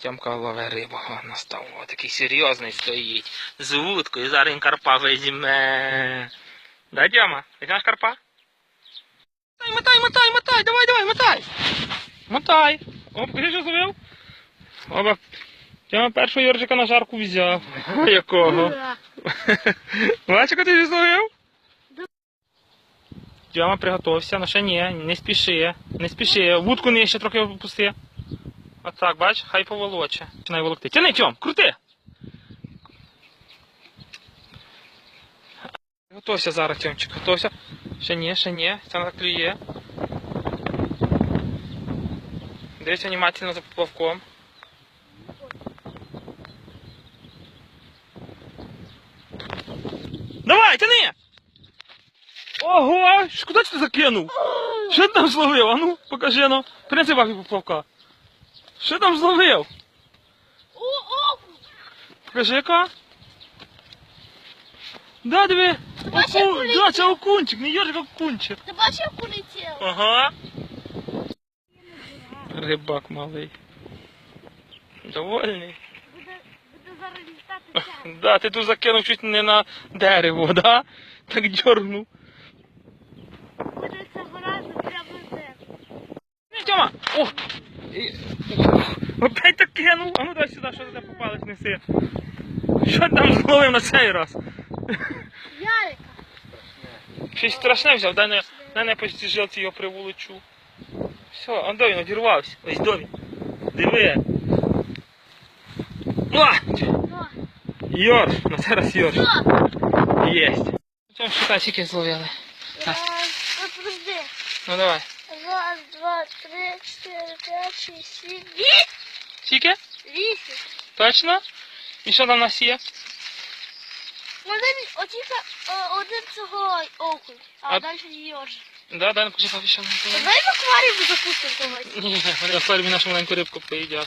Тямка лове рибу, на ставу. Такий серйозний стоїть. З вудкою, зараз карпа візьме. Да, Дьома? Візьмеш карпа? Мотай, мотай, мотай, мотай, давай, давай, мотай! Мотай. О, що зловив. Оба. Тьома першого Йоржика на жарку взяв. Якого. Бачиш, яку ти зловив? Дьома, приготовся, ну ще ні, не спіши, не спіши. Вудку нижче трохи опусти. Отак, бач, хай поволоче. Починай волокти. Тяни, Тьом, крути! Готовся зараз, Тьомчик, готовся. Ще ні, ще ні, це не клює. Дивись внимательно за поплавком. Давай, тяни! Ого! Куди ти закинув? Що ти там зловив? А ну, покажи ну. Принеси бабі поплавка. Що там зловив? О, окунь! Покажи яка. Да, диви. бачиш, Да, це окунчик, не йожик, а окунчик. Ти бачиш, як полетів? Ага. Рибак малий. Довольний. Буде, буде зараз літати ця. Да, ти тут закинув чуть не на дерево, да? Так дьорнув. Буде цього разу прямо де. Ні, Тьома! О! І- Опять так кинув. А ну дай сюди, що туди попалось, неси. Що там зловив на цей раз? Ярика. Щось страшне взяв, дай на, дай почти жилці його приволочу. Все, до одірвався. Ось до він. Диви. Йорш, на цей раз йорш. Єсть. Чому шукай, скільки зловили? Подожди. Ну давай. Раз, два, три, чотири, п'ять, шість, сім, вісім. Скільки? Вісім. Точно? І що там у нас є? Один, отіка, один цього окунь, а, А- далі йорж. Да, дай на папі, що. Давай в акваріум запустимо когось. Ні, вони на фермі нашу маленьку рибку поїдять.